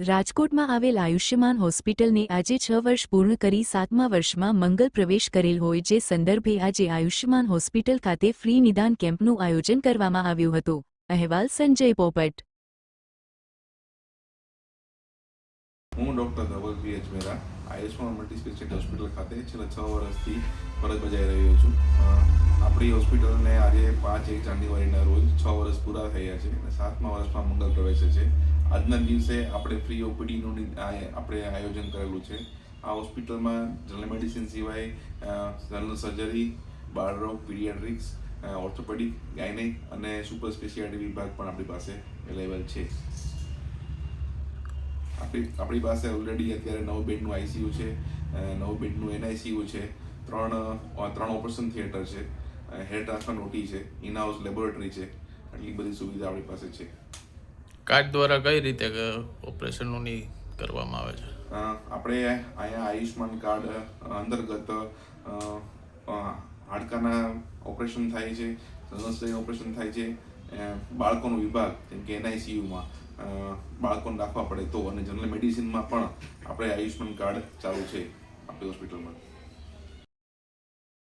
રાજકોટમાં આવેલ આયુષ્યમાન હોસ્પિટલને આજે છ વર્ષ પૂર્ણ કરી સાતમા વર્ષમાં મંગલ પ્રવેશ કરેલ હોય જે સંદર્ભે આજે આયુષ્યમાન હોસ્પિટલ ખાતે ફ્રી નિદાન કેમ્પનું આયોજન કરવામાં આવ્યું હતું. અહેવાલ સંજય પોપટ. હું doctor Dhaval Ajmera Ayushman multi hospital ખાતે છેલ્લા છ વર્ષથી ફરજ બજાવી રહ્યો છું. આપણી હોસ્પિટલને આજે પાંચ એક જાન્યુઆરીના રોજ છ વર્ષ પૂરા થયા છે અને સાતમા વર્ષમાં મંગલ પ્રવેશે છે. આજના દિવસે આપણે ફ્રી ઓપીડીનું આપણે આયોજન કરેલું છે. આ હોસ્પિટલમાં જનરલ મેડિસિન સિવાય જનરલ સર્જરી બાળરોગ પીડિયાટ્રિક્સ ઓર્થોપેડિક ગાયનેક અને સુપર સ્પેશિયાલિટી વિભાગ પણ આપણી પાસે અવેલેબલ છે. આપણી આપણી પાસે ઓલરેડી અત્યારે નવ બેડનું આઈસીયુ છે નવ બેડનું એનઆઈસીયુ છે, ત્રણ ત્રણ ઓપરેશન થિયેટર છે હેર ટ્રાન્સફર ઓટી છે ઇન હાઉસ લેબોરેટરી છે, આટલી બધી સુવિધા આપણી પાસે છે. કાર્ડ દ્વારા કઈ રીતે ઓપરેશનોની કરવામાં આવે છે? આપણે અહીંયા આયુષ્માન કાર્ડ અંતર્ગત હાડકાના ઓપરેશન થાય છે સદસ્ય ઓપરેશન થાય છે બાળકોનો વિભાગ, જેમ કે એનઆઈસીયુમાં બાળકોને રાખવા પડે તો, અને જનરલ મેડિસિનમાં પણ આપણે આયુષ્માન કાર્ડ ચાલુ છે, આપણી હોસ્પિટલમાં